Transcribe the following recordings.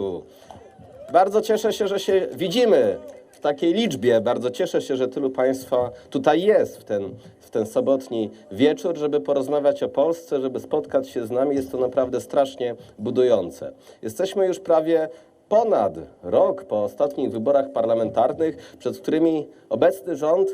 Państwu. Bardzo cieszę się, że się widzimy w takiej liczbie. Bardzo cieszę się, że tylu Państwa tutaj jest w ten, w ten sobotni wieczór, żeby porozmawiać o Polsce, żeby spotkać się z nami. Jest to naprawdę strasznie budujące. Jesteśmy już prawie ponad rok po ostatnich wyborach parlamentarnych, przed którymi obecny rząd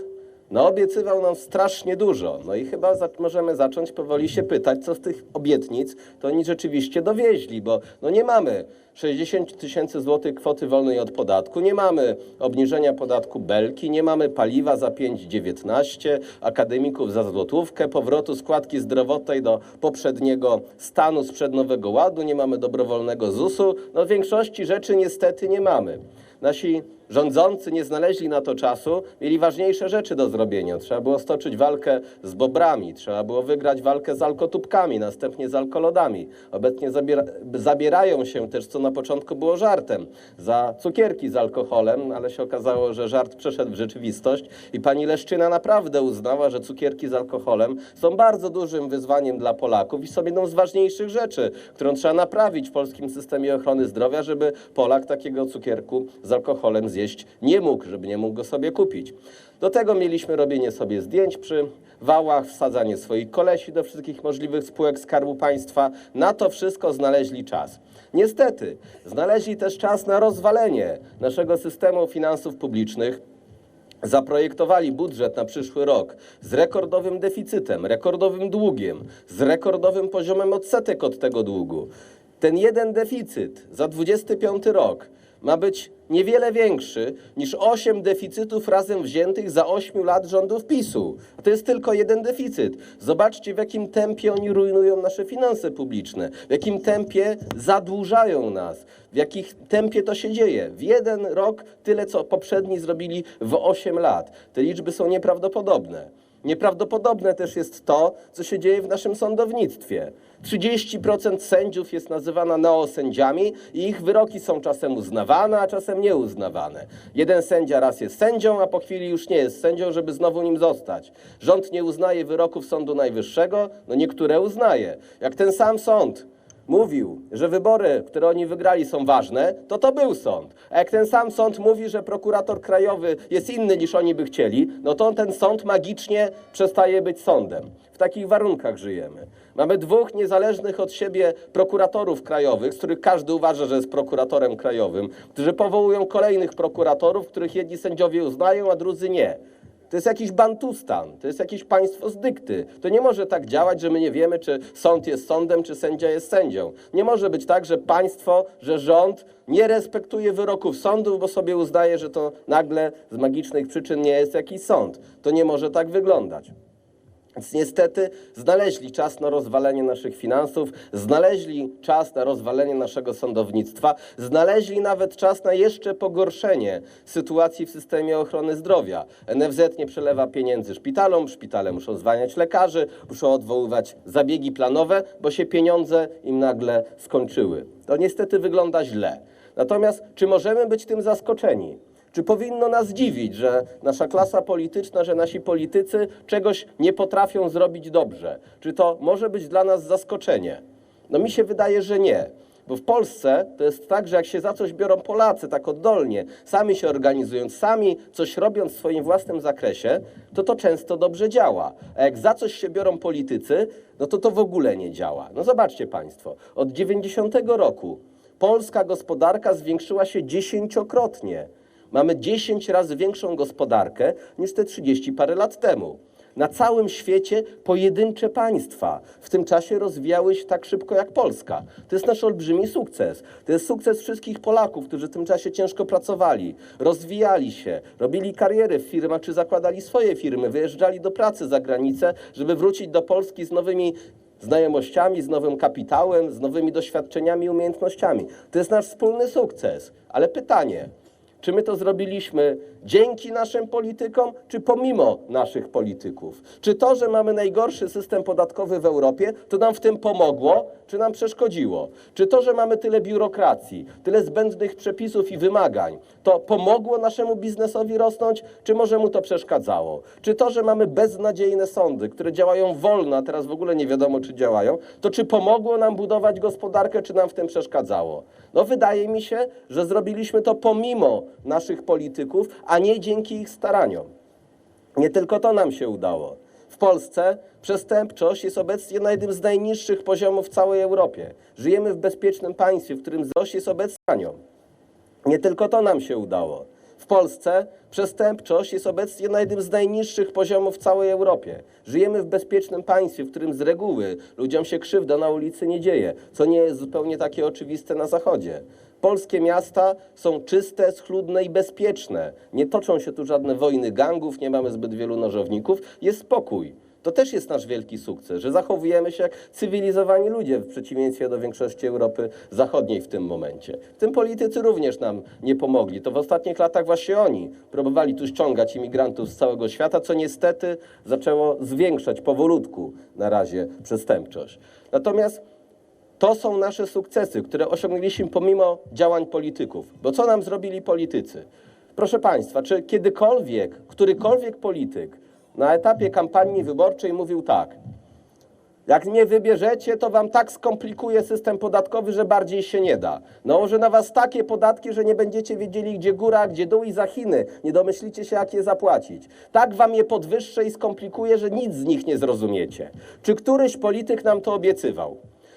no, obiecywał nam strasznie dużo. No i chyba za możemy zacząć powoli się pytać, co z tych obietnic to oni rzeczywiście dowieźli, bo no nie mamy 60 tysięcy złotych kwoty wolnej od podatku, nie mamy obniżenia podatku belki, nie mamy paliwa za 5,19, akademików za złotówkę, powrotu składki zdrowotnej do poprzedniego stanu sprzed Nowego Ładu, nie mamy dobrowolnego ZUS-u. No większości rzeczy niestety nie mamy. Nasi rządzący nie znaleźli na to czasu, mieli ważniejsze rzeczy do zrobienia. Trzeba było stoczyć walkę z bobrami, trzeba było wygrać walkę z alkotubkami, następnie z alkolodami. Obecnie zabiera, zabierają się też, co na początku było żartem, za cukierki z alkoholem, ale się okazało, że żart przeszedł w rzeczywistość i pani Leszczyna naprawdę uznała, że cukierki z alkoholem są bardzo dużym wyzwaniem dla Polaków i są jedną z ważniejszych rzeczy, którą trzeba naprawić w polskim systemie ochrony zdrowia, żeby Polak takiego cukierku z alkoholem zjeść nie mógł, żeby nie mógł go sobie kupić. Do tego mieliśmy robienie sobie zdjęć przy wałach, wsadzanie swoich kolesi do wszystkich możliwych spółek Skarbu Państwa. Na to wszystko znaleźli czas. Niestety, znaleźli też czas na rozwalenie naszego systemu finansów publicznych, zaprojektowali budżet na przyszły rok z rekordowym deficytem, rekordowym długiem, z rekordowym poziomem odsetek od tego długu. Ten jeden deficyt za 25 rok ma być niewiele większy niż 8 deficytów razem wziętych za 8 lat rządów PiSu. A to jest tylko jeden deficyt. Zobaczcie, w jakim tempie oni rujnują nasze finanse publiczne, w jakim tempie zadłużają nas, w jakim tempie to się dzieje. W jeden rok tyle, co poprzedni zrobili w 8 lat. Te liczby są nieprawdopodobne. Nieprawdopodobne też jest to, co się dzieje w naszym sądownictwie. 30% sędziów jest nazywana neosędziami i ich wyroki są czasem uznawane, a czasem nieuznawane. Jeden sędzia raz jest sędzią, a po chwili już nie jest sędzią, żeby znowu nim zostać. Rząd nie uznaje wyroków Sądu Najwyższego, no niektóre uznaje. Jak ten sam sąd mówił, że wybory, które oni wygrali są ważne, to to był sąd. A jak ten sam sąd mówi, że prokurator krajowy jest inny niż oni by chcieli, no to ten sąd magicznie przestaje być sądem. W takich warunkach żyjemy. Mamy dwóch niezależnych od siebie prokuratorów krajowych, z których każdy uważa, że jest prokuratorem krajowym, którzy powołują kolejnych prokuratorów, których jedni sędziowie uznają, a drudzy nie. To jest jakiś bantustan, to jest jakieś państwo z dykty. To nie może tak działać, że my nie wiemy, czy sąd jest sądem, czy sędzia jest sędzią. Nie może być tak, że państwo, że rząd nie respektuje wyroków sądów, bo sobie uznaje, że to nagle z magicznych przyczyn nie jest jakiś sąd. To nie może tak wyglądać. Więc niestety znaleźli czas na rozwalenie naszych finansów, znaleźli czas na rozwalenie naszego sądownictwa, znaleźli nawet czas na jeszcze pogorszenie sytuacji w systemie ochrony zdrowia. NFZ nie przelewa pieniędzy szpitalom, szpitale muszą zwalniać lekarzy, muszą odwoływać zabiegi planowe, bo się pieniądze im nagle skończyły. To niestety wygląda źle. Natomiast czy możemy być tym zaskoczeni? Czy powinno nas dziwić, że nasza klasa polityczna, że nasi politycy czegoś nie potrafią zrobić dobrze? Czy to może być dla nas zaskoczenie? No mi się wydaje, że nie. Bo w Polsce to jest tak, że jak się za coś biorą Polacy tak oddolnie, sami się organizując, sami coś robiąc w swoim własnym zakresie, to to często dobrze działa. A jak za coś się biorą politycy, no to to w ogóle nie działa. No zobaczcie Państwo, od 90 roku polska gospodarka zwiększyła się dziesięciokrotnie. Mamy 10 razy większą gospodarkę niż te 30 parę lat temu. Na całym świecie pojedyncze państwa w tym czasie rozwijały się tak szybko jak Polska. To jest nasz olbrzymi sukces. To jest sukces wszystkich Polaków, którzy w tym czasie ciężko pracowali, rozwijali się, robili kariery w firmach czy zakładali swoje firmy, wyjeżdżali do pracy za granicę, żeby wrócić do Polski z nowymi znajomościami, z nowym kapitałem, z nowymi doświadczeniami i umiejętnościami. To jest nasz wspólny sukces. Ale pytanie, Czy my to zrobiliśmy dzięki naszym politykom, czy pomimo naszych polityków? Czy to, że mamy najgorszy system podatkowy w Europie, to nam w tym pomogło, czy nam przeszkodziło? Czy to, że mamy tyle biurokracji, tyle zbędnych przepisów i wymagań, to pomogło naszemu biznesowi rosnąć, czy może mu to przeszkadzało? Czy to, że mamy beznadziejne sądy, które działają wolno, a teraz w ogóle nie wiadomo, czy działają, to czy pomogło nam budować gospodarkę, czy nam w tym przeszkadzało? No wydaje mi się, że zrobiliśmy to pomimo naszych polityków, a nie dzięki ich staraniom. Nie tylko to nam się udało. W Polsce przestępczość jest obecnie na jednym z najniższych poziomów w całej Europie. Żyjemy w bezpiecznym państwie, w którym wzrost jest obecnie. Nie tylko to nam się udało. W Polsce przestępczość jest obecnie na jednym z najniższych poziomów w całej Europie. Żyjemy w bezpiecznym państwie, w którym z reguły ludziom się krzywda na ulicy nie dzieje, co nie jest zupełnie takie oczywiste na Zachodzie. Polskie miasta są czyste, schludne i bezpieczne. Nie toczą się tu żadne wojny gangów, nie mamy zbyt wielu nożowników, jest spokój. To też jest nasz wielki sukces, że zachowujemy się jak cywilizowani ludzie w przeciwieństwie do większości Europy Zachodniej w tym momencie. W tym politycy również nam nie pomogli. To w ostatnich latach właśnie oni próbowali tu ściągać imigrantów z całego świata, co niestety zaczęło zwiększać powolutku na razie przestępczość. Natomiast to są nasze sukcesy, które osiągnęliśmy pomimo działań polityków. Bo co nam zrobili politycy? Proszę Państwa, czy kiedykolwiek, którykolwiek polityk na etapie kampanii wyborczej mówił tak, jak mnie wybierzecie, to wam tak skomplikuje system podatkowy, że bardziej się nie da. Nałożę na was takie podatki, że nie będziecie wiedzieli, gdzie góra, gdzie dół i za Chiny. Nie domyślicie się, jak je zapłacić. Tak wam je podwyższę i skomplikuję, że nic z nich nie zrozumiecie. Czy któryś polityk nam to obiecywał?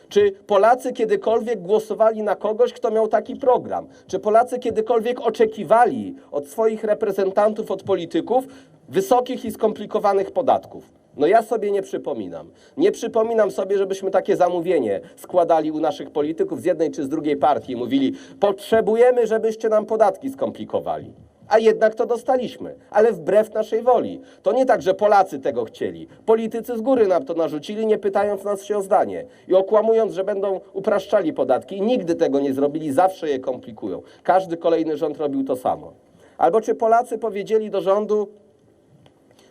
Czy Polacy kiedykolwiek głosowali na kogoś, kto miał taki program? Czy Polacy kiedykolwiek oczekiwali od swoich reprezentantów, od polityków wysokich i skomplikowanych podatków? No ja sobie nie przypominam. Nie przypominam sobie, żebyśmy takie zamówienie składali u naszych polityków z jednej czy z drugiej partii mówili, potrzebujemy, żebyście nam podatki skomplikowali. A jednak to dostaliśmy, ale wbrew naszej woli. To nie tak, że Polacy tego chcieli. Politycy z góry nam to narzucili, nie pytając nas się o zdanie. I okłamując, że będą upraszczali podatki. I nigdy tego nie zrobili, zawsze je komplikują. Każdy kolejny rząd robił to samo. Albo czy Polacy powiedzieli do rządu,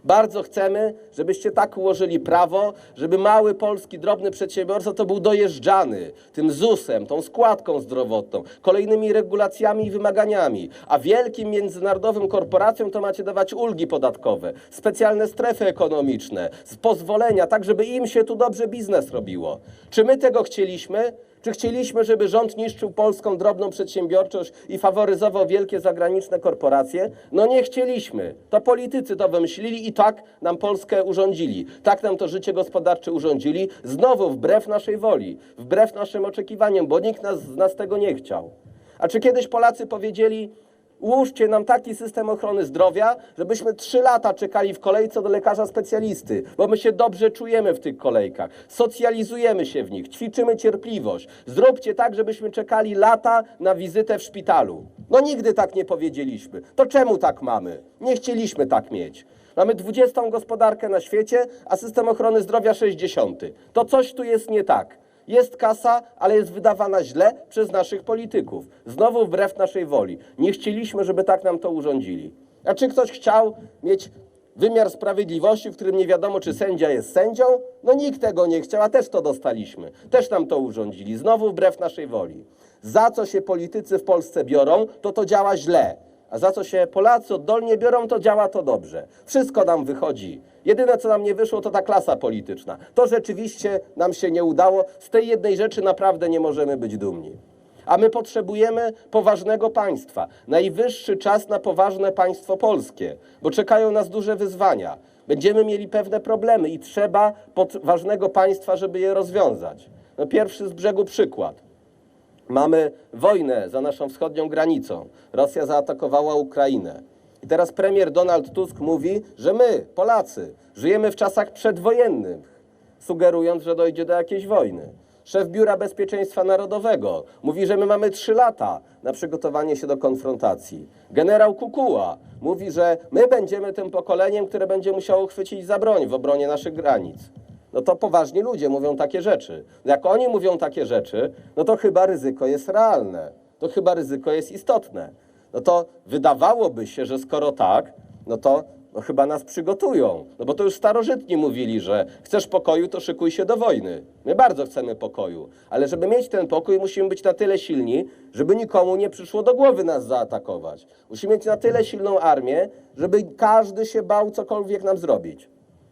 bardzo chcemy, żebyście tak ułożyli prawo, żeby mały polski drobny przedsiębiorca to był dojeżdżany tym ZUS-em, tą składką zdrowotną, kolejnymi regulacjami i wymaganiami, a wielkim międzynarodowym korporacjom to macie dawać ulgi podatkowe, specjalne strefy ekonomiczne, pozwolenia, tak żeby im się tu dobrze biznes robiło. Czy my tego chcieliśmy? Czy chcieliśmy, żeby rząd niszczył polską drobną przedsiębiorczość i faworyzował wielkie zagraniczne korporacje? No nie chcieliśmy. To politycy to wymyślili i tak nam Polskę urządzili. Tak nam to życie gospodarcze urządzili. Znowu wbrew naszej woli, wbrew naszym oczekiwaniom, bo nikt nas, z nas tego nie chciał. A czy kiedyś Polacy powiedzieli, Ułóżcie nam taki system ochrony zdrowia, żebyśmy trzy lata czekali w kolejce do lekarza specjalisty, bo my się dobrze czujemy w tych kolejkach. Socjalizujemy się w nich, ćwiczymy cierpliwość. Zróbcie tak, żebyśmy czekali lata na wizytę w szpitalu. No nigdy tak nie powiedzieliśmy. To czemu tak mamy? Nie chcieliśmy tak mieć. Mamy 20 gospodarkę na świecie, a system ochrony zdrowia 60. To coś tu jest nie tak. Jest kasa, ale jest wydawana źle przez naszych polityków. Znowu wbrew naszej woli. Nie chcieliśmy, żeby tak nam to urządzili. A czy ktoś chciał mieć wymiar sprawiedliwości, w którym nie wiadomo, czy sędzia jest sędzią? No nikt tego nie chciał, a też to dostaliśmy. Też nam to urządzili. Znowu wbrew naszej woli. Za co się politycy w Polsce biorą, to to działa źle. A za co się Polacy oddolnie biorą, to działa to dobrze. Wszystko nam wychodzi. Jedyne, co nam nie wyszło, to ta klasa polityczna. To rzeczywiście nam się nie udało. Z tej jednej rzeczy naprawdę nie możemy być dumni. A my potrzebujemy poważnego państwa. Najwyższy czas na poważne państwo polskie, bo czekają nas duże wyzwania. Będziemy mieli pewne problemy i trzeba ważnego państwa, żeby je rozwiązać. No pierwszy z brzegu przykład. Mamy wojnę za naszą wschodnią granicą. Rosja zaatakowała Ukrainę. I teraz premier Donald Tusk mówi, że my, Polacy, żyjemy w czasach przedwojennych, sugerując, że dojdzie do jakiejś wojny. Szef Biura Bezpieczeństwa Narodowego mówi, że my mamy trzy lata na przygotowanie się do konfrontacji. Generał Kukuła mówi, że my będziemy tym pokoleniem, które będzie musiało chwycić za broń w obronie naszych granic. No to poważni ludzie mówią takie rzeczy. Jak oni mówią takie rzeczy, no to chyba ryzyko jest realne. To chyba ryzyko jest istotne. no to wydawałoby się, że skoro tak, no to no chyba nas przygotują. No bo to już starożytni mówili, że chcesz pokoju, to szykuj się do wojny. My bardzo chcemy pokoju, ale żeby mieć ten pokój, musimy być na tyle silni, żeby nikomu nie przyszło do głowy nas zaatakować. Musimy mieć na tyle silną armię, żeby każdy się bał cokolwiek nam zrobić.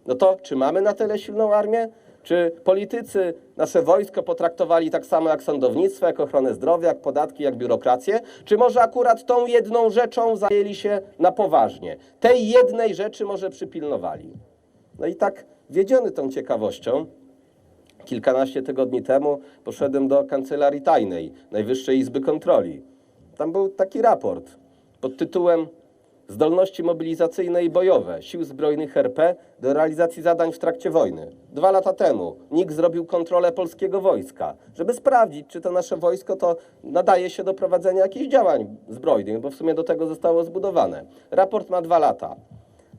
No to czy mamy na tyle silną armię? Czy politycy nasze wojsko potraktowali tak samo jak sądownictwo, jak ochronę zdrowia, jak podatki, jak biurokrację? Czy może akurat tą jedną rzeczą zajęli się na poważnie? Tej jednej rzeczy może przypilnowali. No i tak wiedziony tą ciekawością, kilkanaście tygodni temu poszedłem do kancelarii tajnej Najwyższej Izby Kontroli. Tam był taki raport pod tytułem Zdolności mobilizacyjne i bojowe Sił Zbrojnych RP do realizacji zadań w trakcie wojny. Dwa lata temu NIK zrobił kontrolę polskiego wojska, żeby sprawdzić, czy to nasze wojsko to nadaje się do prowadzenia jakichś działań zbrojnych, bo w sumie do tego zostało zbudowane. Raport ma dwa lata.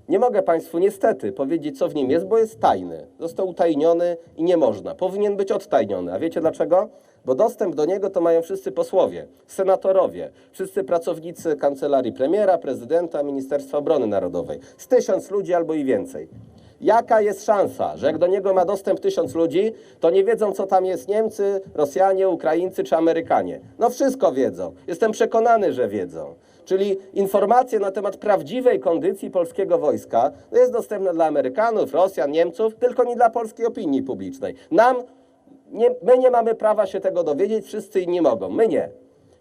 Nie mogę Państwu niestety powiedzieć, co w nim jest, bo jest tajny. Został utajniony i nie można. Powinien być odtajniony. A wiecie dlaczego? Bo dostęp do niego to mają wszyscy posłowie, senatorowie, wszyscy pracownicy kancelarii premiera, prezydenta, Ministerstwa Obrony Narodowej. Z tysiąc ludzi albo i więcej. Jaka jest szansa, że jak do niego ma dostęp tysiąc ludzi, to nie wiedzą, co tam jest Niemcy, Rosjanie, Ukraińcy czy Amerykanie? No wszystko wiedzą. Jestem przekonany, że wiedzą. Czyli informacje na temat prawdziwej kondycji polskiego wojska jest dostępna dla Amerykanów, Rosjan, Niemców, tylko nie dla polskiej opinii publicznej. Nam, nie, my nie mamy prawa się tego dowiedzieć, wszyscy inni mogą, my nie.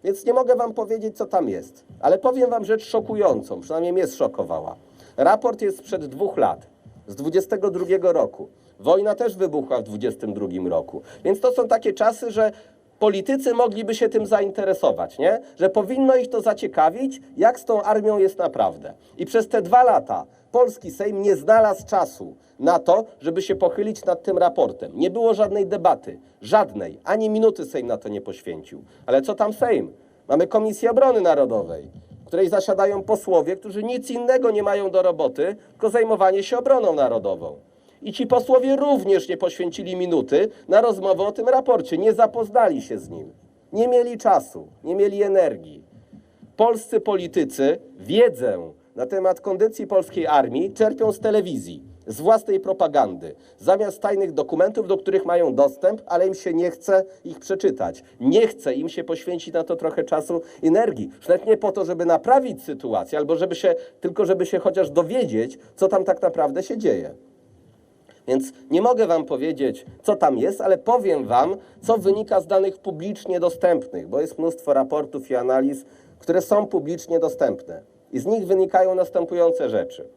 Więc nie mogę wam powiedzieć, co tam jest. Ale powiem wam rzecz szokującą, przynajmniej mnie zszokowała. Raport jest sprzed dwóch lat, z 22 roku. Wojna też wybuchła w 22 roku. Więc to są takie czasy, że politycy mogliby się tym zainteresować, nie? Że powinno ich to zaciekawić, jak z tą armią jest naprawdę. I przez te dwa lata polski Sejm nie znalazł czasu na to, żeby się pochylić nad tym raportem. Nie było żadnej debaty, żadnej, ani minuty Sejm na to nie poświęcił. Ale co tam Sejm? Mamy Komisję Obrony Narodowej, w której zasiadają posłowie, którzy nic innego nie mają do roboty, tylko zajmowanie się obroną narodową. I ci posłowie również nie poświęcili minuty na rozmowę o tym raporcie, nie zapoznali się z nim, nie mieli czasu, nie mieli energii. Polscy politycy wiedzę na temat kondycji polskiej armii czerpią z telewizji, z własnej propagandy, zamiast tajnych dokumentów, do których mają dostęp, ale im się nie chce ich przeczytać. Nie chce im się poświęcić na to trochę czasu energii. Nawet nie po to, żeby naprawić sytuację, albo żeby się, tylko żeby się chociaż dowiedzieć, co tam tak naprawdę się dzieje. Więc nie mogę Wam powiedzieć, co tam jest, ale powiem Wam, co wynika z danych publicznie dostępnych, bo jest mnóstwo raportów i analiz, które są publicznie dostępne. I z nich wynikają następujące rzeczy.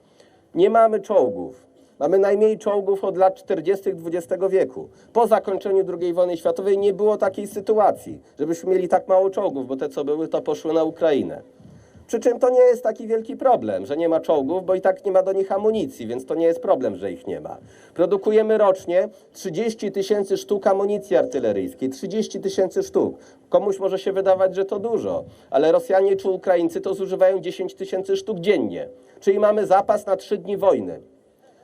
Nie mamy czołgów. Mamy najmniej czołgów od lat 40. XX wieku. Po zakończeniu II wojny światowej nie było takiej sytuacji, żebyśmy mieli tak mało czołgów, bo te, co były, to poszły na Ukrainę. Przy czym to nie jest taki wielki problem, że nie ma czołgów, bo i tak nie ma do nich amunicji, więc to nie jest problem, że ich nie ma. Produkujemy rocznie 30 tysięcy sztuk amunicji artyleryjskiej. 30 tysięcy sztuk. Komuś może się wydawać, że to dużo, ale Rosjanie czy Ukraińcy to zużywają 10 tysięcy sztuk dziennie. Czyli mamy zapas na 3 dni wojny.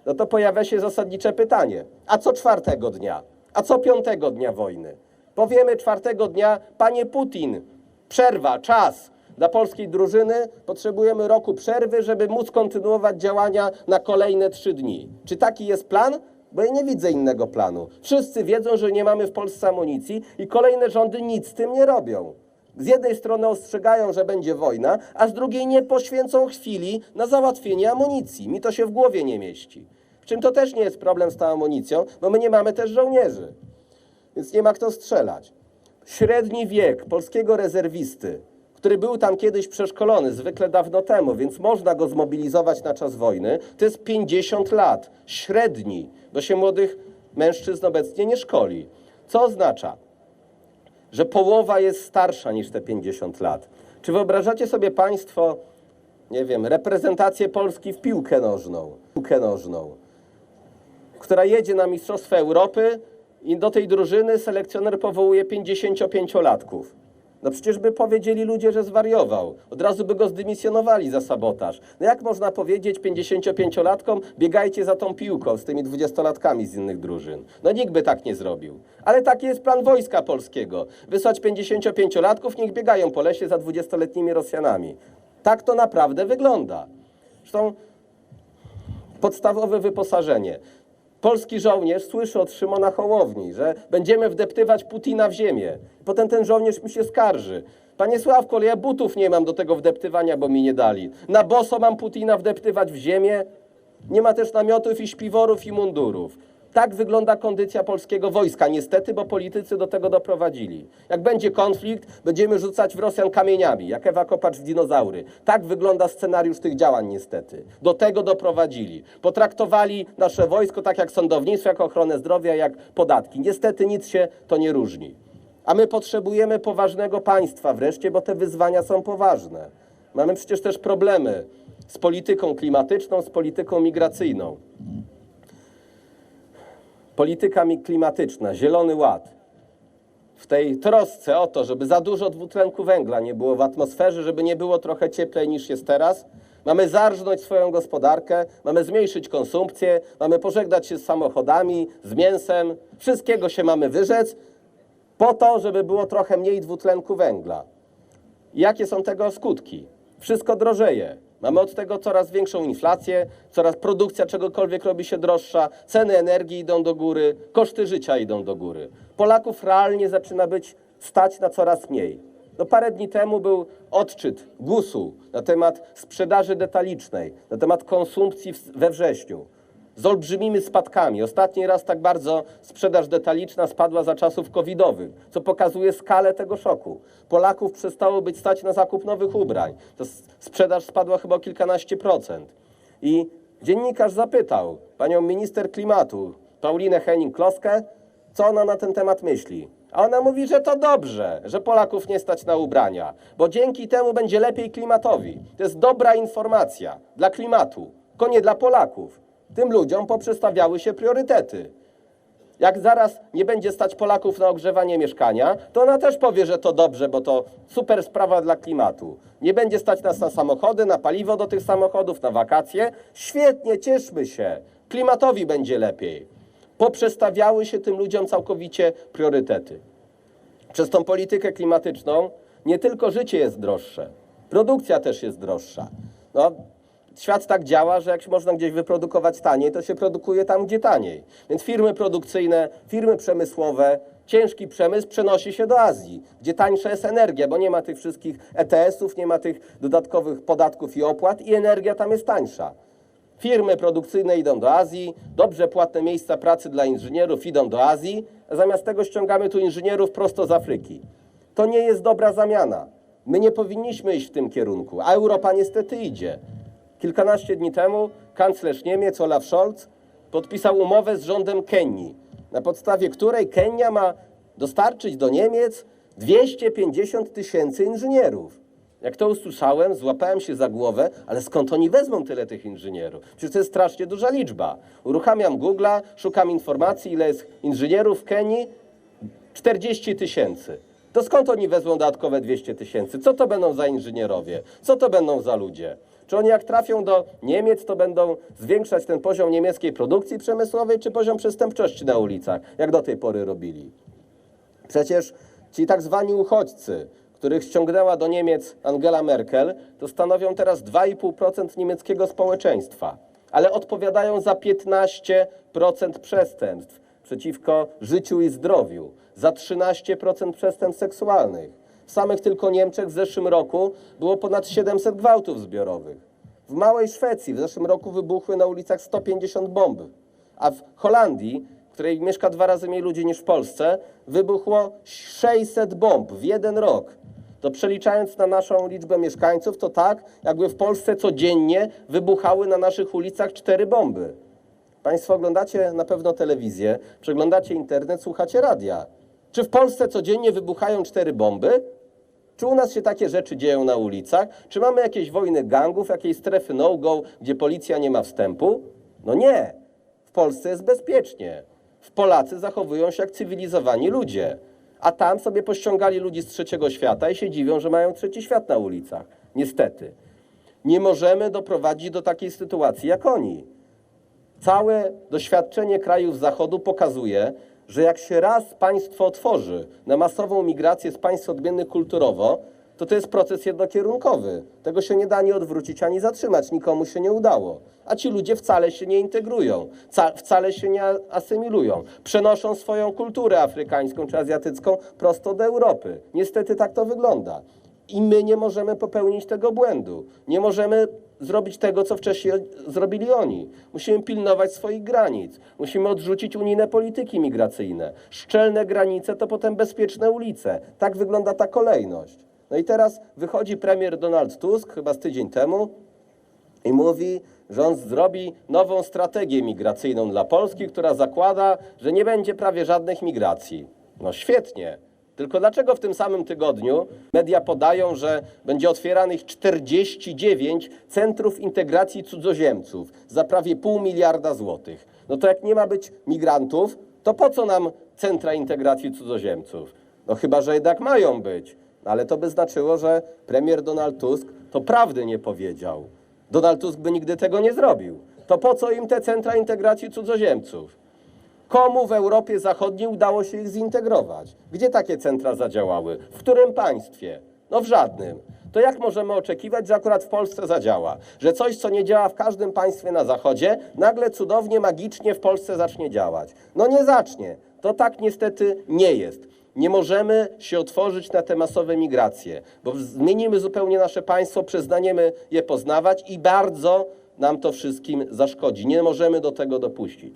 No to pojawia się zasadnicze pytanie. A co czwartego dnia? A co piątego dnia wojny? Powiemy czwartego dnia, panie Putin, przerwa, czas. Dla polskiej drużyny potrzebujemy roku przerwy, żeby móc kontynuować działania na kolejne trzy dni. Czy taki jest plan? Bo ja nie widzę innego planu. Wszyscy wiedzą, że nie mamy w Polsce amunicji i kolejne rządy nic z tym nie robią. Z jednej strony ostrzegają, że będzie wojna, a z drugiej nie poświęcą chwili na załatwienie amunicji. Mi to się w głowie nie mieści. W czym to też nie jest problem z tą amunicją, bo my nie mamy też żołnierzy. Więc nie ma kto strzelać. Średni wiek polskiego rezerwisty, który był tam kiedyś przeszkolony, zwykle dawno temu, więc można go zmobilizować na czas wojny, to jest 50 lat. Średni, bo się młodych mężczyzn obecnie nie szkoli. Co oznacza? że połowa jest starsza niż te 50 lat. Czy wyobrażacie sobie Państwo, nie wiem, reprezentację Polski w piłkę nożną, piłkę nożną, która jedzie na Mistrzostwa Europy i do tej drużyny selekcjoner powołuje 55-latków? No przecież by powiedzieli ludzie, że zwariował. Od razu by go zdymisjonowali za sabotaż. No jak można powiedzieć 55-latkom, biegajcie za tą piłką z tymi 20-latkami z innych drużyn? No nikt by tak nie zrobił. Ale taki jest plan wojska polskiego. Wysłać 55-latków, niech biegają po lesie za 20-letnimi Rosjanami. Tak to naprawdę wygląda. Zresztą podstawowe wyposażenie. Polski żołnierz słyszy od Szymona Hołowni, że będziemy wdeptywać Putina w ziemię. Potem ten żołnierz mi się skarży. Panie Sławko, ale ja butów nie mam do tego wdeptywania, bo mi nie dali. Na boso mam Putina wdeptywać w ziemię? Nie ma też namiotów i śpiworów i mundurów. Tak wygląda kondycja polskiego wojska, niestety, bo politycy do tego doprowadzili. Jak będzie konflikt, będziemy rzucać w Rosjan kamieniami, jak Ewa Kopacz w dinozaury. Tak wygląda scenariusz tych działań, niestety. Do tego doprowadzili. Potraktowali nasze wojsko tak jak sądownictwo, jak ochronę zdrowia, jak podatki. Niestety nic się to nie różni. A my potrzebujemy poważnego państwa wreszcie, bo te wyzwania są poważne. Mamy przecież też problemy z polityką klimatyczną, z polityką migracyjną. Polityka klimatyczna, Zielony Ład. W tej trosce o to, żeby za dużo dwutlenku węgla nie było w atmosferze, żeby nie było trochę cieplej niż jest teraz, mamy zarżnąć swoją gospodarkę, mamy zmniejszyć konsumpcję, mamy pożegnać się z samochodami, z mięsem, wszystkiego się mamy wyrzec, po to, żeby było trochę mniej dwutlenku węgla. Jakie są tego skutki? Wszystko drożeje. Mamy od tego coraz większą inflację, coraz produkcja czegokolwiek robi się droższa, ceny energii idą do góry, koszty życia idą do góry. Polaków realnie zaczyna być stać na coraz mniej. No parę dni temu był odczyt GUS-u na temat sprzedaży detalicznej, na temat konsumpcji we wrześniu z olbrzymimi spadkami. Ostatni raz tak bardzo sprzedaż detaliczna spadła za czasów covidowych, co pokazuje skalę tego szoku. Polaków przestało być stać na zakup nowych ubrań. To sprzedaż spadła chyba o kilkanaście procent. I dziennikarz zapytał panią minister klimatu, Paulinę Henning-Kloskę, co ona na ten temat myśli. A ona mówi, że to dobrze, że Polaków nie stać na ubrania, bo dzięki temu będzie lepiej klimatowi. To jest dobra informacja dla klimatu, tylko nie dla Polaków. Tym ludziom poprzestawiały się priorytety. Jak zaraz nie będzie stać Polaków na ogrzewanie mieszkania, to ona też powie, że to dobrze, bo to super sprawa dla klimatu. Nie będzie stać nas na samochody, na paliwo do tych samochodów, na wakacje. Świetnie, cieszmy się. Klimatowi będzie lepiej. Poprzestawiały się tym ludziom całkowicie priorytety. Przez tą politykę klimatyczną nie tylko życie jest droższe, produkcja też jest droższa. No, świat tak działa, że jak można gdzieś wyprodukować taniej, to się produkuje tam, gdzie taniej. Więc firmy produkcyjne, firmy przemysłowe, ciężki przemysł przenosi się do Azji, gdzie tańsza jest energia, bo nie ma tych wszystkich ETS-ów, nie ma tych dodatkowych podatków i opłat i energia tam jest tańsza. Firmy produkcyjne idą do Azji, dobrze płatne miejsca pracy dla inżynierów idą do Azji, a zamiast tego ściągamy tu inżynierów prosto z Afryki. To nie jest dobra zamiana. My nie powinniśmy iść w tym kierunku, a Europa niestety idzie. Kilkanaście dni temu kanclerz Niemiec Olaf Scholz podpisał umowę z rządem Kenii, na podstawie której Kenia ma dostarczyć do Niemiec 250 tysięcy inżynierów. Jak to usłyszałem, złapałem się za głowę, ale skąd oni wezmą tyle tych inżynierów? Przecież to jest strasznie duża liczba. Uruchamiam Google'a, szukam informacji, ile jest inżynierów w Kenii. 40 tysięcy. To skąd oni wezmą dodatkowe 200 tysięcy? Co to będą za inżynierowie? Co to będą za ludzie? Czy oni jak trafią do Niemiec, to będą zwiększać ten poziom niemieckiej produkcji przemysłowej, czy poziom przestępczości na ulicach, jak do tej pory robili? Przecież ci tak zwani uchodźcy, których ściągnęła do Niemiec Angela Merkel, to stanowią teraz 2,5% niemieckiego społeczeństwa, ale odpowiadają za 15% przestępstw przeciwko życiu i zdrowiu, za 13% przestępstw seksualnych. W samych tylko Niemczech w zeszłym roku było ponad 700 gwałtów zbiorowych. W małej Szwecji w zeszłym roku wybuchły na ulicach 150 bomb, a w Holandii, w której mieszka dwa razy mniej ludzi niż w Polsce, wybuchło 600 bomb w jeden rok. To przeliczając na naszą liczbę mieszkańców, to tak, jakby w Polsce codziennie wybuchały na naszych ulicach cztery bomby. Państwo oglądacie na pewno telewizję, przeglądacie internet, słuchacie radia. Czy w Polsce codziennie wybuchają cztery bomby? Czy u nas się takie rzeczy dzieją na ulicach? Czy mamy jakieś wojny gangów, jakieś strefy no-go, gdzie policja nie ma wstępu? No nie. W Polsce jest bezpiecznie. W Polacy zachowują się jak cywilizowani ludzie. A tam sobie pościągali ludzi z trzeciego świata i się dziwią, że mają trzeci świat na ulicach. Niestety. Nie możemy doprowadzić do takiej sytuacji jak oni. Całe doświadczenie krajów Zachodu pokazuje, że jak się raz państwo otworzy na masową migrację z państw odmiennych kulturowo, to to jest proces jednokierunkowy. Tego się nie da ani odwrócić, ani zatrzymać. Nikomu się nie udało. A ci ludzie wcale się nie integrują, ca- wcale się nie asymilują. Przenoszą swoją kulturę afrykańską czy azjatycką prosto do Europy. Niestety tak to wygląda. I my nie możemy popełnić tego błędu. Nie możemy zrobić tego, co wcześniej zrobili oni. Musimy pilnować swoich granic. Musimy odrzucić unijne polityki migracyjne. Szczelne granice to potem bezpieczne ulice. Tak wygląda ta kolejność. No i teraz wychodzi premier Donald Tusk, chyba z tydzień temu, i mówi, że on zrobi nową strategię migracyjną dla Polski, która zakłada, że nie będzie prawie żadnych migracji. No świetnie. Tylko dlaczego w tym samym tygodniu media podają, że będzie otwieranych 49 centrów integracji cudzoziemców za prawie pół miliarda złotych? No to jak nie ma być migrantów, to po co nam centra integracji cudzoziemców? No chyba, że jednak mają być. No ale to by znaczyło, że premier Donald Tusk to prawdy nie powiedział. Donald Tusk by nigdy tego nie zrobił. To po co im te centra integracji cudzoziemców? Komu w Europie Zachodniej udało się ich zintegrować? Gdzie takie centra zadziałały? W którym państwie? No w żadnym. To jak możemy oczekiwać, że akurat w Polsce zadziała? Że coś, co nie działa w każdym państwie na Zachodzie, nagle cudownie, magicznie w Polsce zacznie działać? No nie zacznie. To tak niestety nie jest. Nie możemy się otworzyć na te masowe migracje, bo zmienimy zupełnie nasze państwo, przestaniemy je poznawać i bardzo nam to wszystkim zaszkodzi. Nie możemy do tego dopuścić.